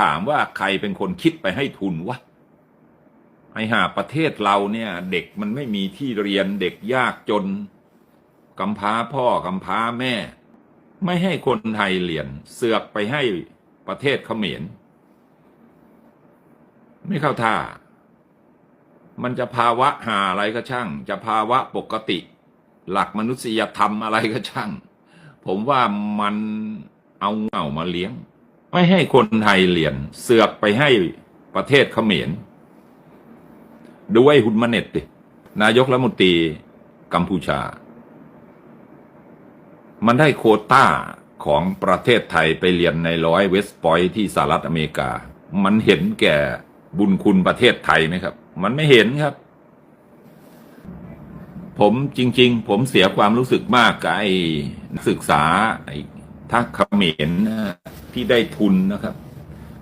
ถามว่าใครเป็นคนคิดไปให้ทุนวะไอหาประเทศเราเนี่ย เด็กมันไม่มีที่เรียนเด็กยากจนกำพร้าพ่อกำพร้าแม่ ไม่ให้คนไทยเรียน เสือกไปให้ประเทศเขมรไม่เข้าท่า มันจะภาวะหาอะไรก็ช่าง จะภาวะปกติ หลักมนุษยธรรมอะไรก็ช่าง ผมว่ามันเอาเงามาเลี้ยง ไม่ให้คนไทยเรียน เสือกไปให้ประเทศเขมรดูไอ้ฮุนมาเน็ตดินายกรัฐมนตรีกัมพูชา มันได้โคต้าของประเทศไทยไปเรียนในร้อยเวสต์พอยที่สหรัฐอเมริกา มันเห็นแก่บุญคุณประเทศไทยไหมครับ มันไม่เห็นครับ ผมจริง ๆ ผมเสียความรู้สึกมากกับไอ้ศึกษาไอ้ทักเขมรนะ ที่ได้ทุนนะครับ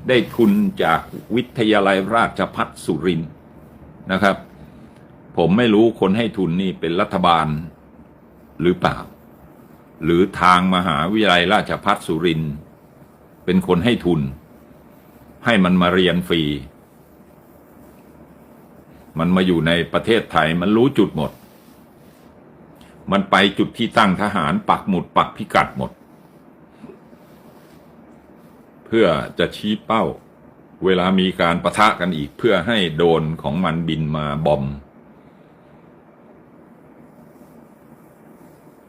ได้ทุนจากวิทยาลัยราชพัฒสุรินนะครับ ผมไม่รู้คนให้ทุนนี่เป็นรัฐบาลหรือเปล่า หรือทางมหาวิทยาลัยราชพัฒสุรินเป็นคนให้ทุน ให้มันมาเรียนฟรี มันมาอยู่ในประเทศไทยมันรู้จุดหมด มันไปจุดที่ตั้งทหารปักหมุดปักพิกัดหมด เพื่อจะชี้เป้า เวลามีการประทะกันอีกเพื่อให้โดนของมันบินมาบอม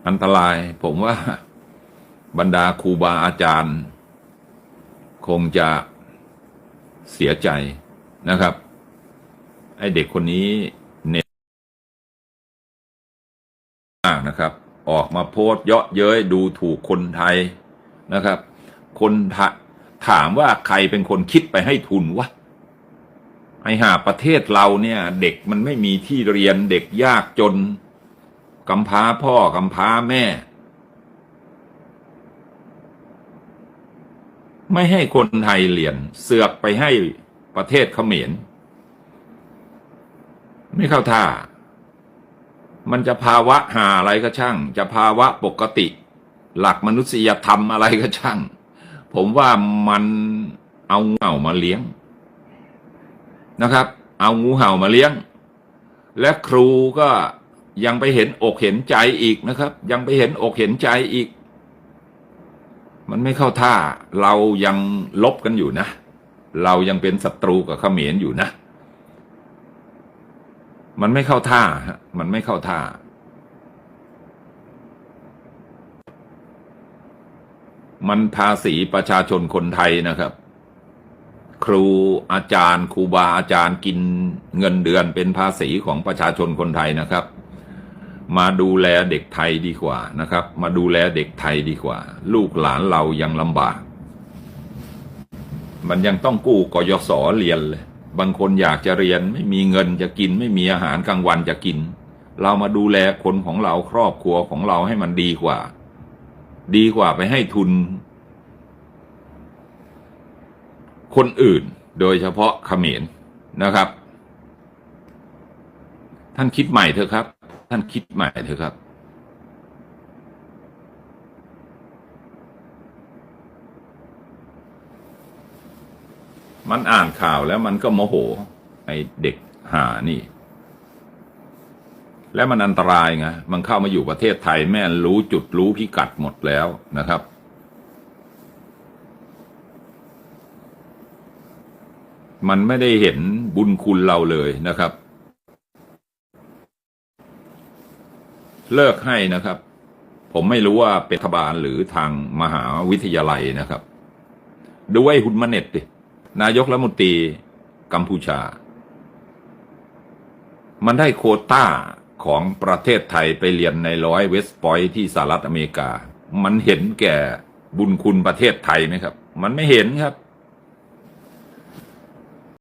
อันตรายผมว่าบรรดาครูบาอาจารย์ คงจะเสียใจนะครับ ไอเด็กคนนี้เน็ตมากนะครับ ออกมาโพสต์เยาะเย้ยดูถูกคนไทยนะครับ คนถา ถามว่าใครเป็นคนคิดไปให้ทุนวะไอหาประเทศเราเนี่ย เด็กมันไม่มีที่เรียนเด็กยากจนกำพร้าพ่อกำพร้าแม่ ไม่ให้คนไทยเรียน เสือกไปให้ประเทศเขมรไม่เข้าท่า มันจะภาวะหาอะไรก็ช่าง จะภาวะปกติ หลักมนุษยธรรมอะไรก็ช่าง ผมว่ามันเอางูเห่ามาเลี้ยงนะครับ เอางูเห่ามาเลี้ยง และครูก็ยังไปเห็นอกเห็นใจอีกนะครับ ยังไปเห็นอกเห็นใจอีก มันไม่เข้าท่าเรายังลบกันอยู่นะ เรายังเป็นศัตรูกับเขมรอยู่นะ มันไม่เข้าท่าฮะมันไม่เข้าท่า มันภาษีประชาชนคนไทยนะครับ ครูอาจารย์ครูบาอาจารย์กินเงินเดือนเป็นภาษีของประชาชนคนไทยนะครับ มาดูแลเด็กไทยดีกว่านะครับ มาดูแลเด็กไทยดีกว่า ลูกหลานเรายังลำบาก มันยังต้องกู้กยศเรียนเลยบางคนอยากจะเรียนไม่มีเงินจะกิน ไม่มีอาหารกลางวันจะกิน เรามาดูแลคนของเราครอบครัวของเราให้มันดีกว่า ดีกว่าไปให้ทุน คนอื่นโดยเฉพาะเขมรนะครับ ท่านคิดใหม่เถอะครับ ท่านคิดใหม่เถอะครับ มันอ่านข่าวแล้วมันก็โมโหไอเด็กหานี่ แล้วมันอันตรายไงมันเข้ามาอยู่ประเทศไทยแม่รู้จุดรู้พิกัดหมดแล้วนะครับ มันไม่ได้เห็นบุญคุณเราเลยนะครับ เลิกให้นะครับ ผมไม่รู้ว่าเป็นรัฐบาลหรือทางมหาวิทยาลัยนะครับ ดูไอ้ฮุนมาเน็ตดินายกรัฐมนตรีกัมพูชา มันได้โคต้า ของประเทศไทยไปเรียนในร้อยเวสต์พอยที่สหรัฐอเมริกา มันเห็นแก่บุญคุณประเทศไทยไหมครับ มันไม่เห็นครับ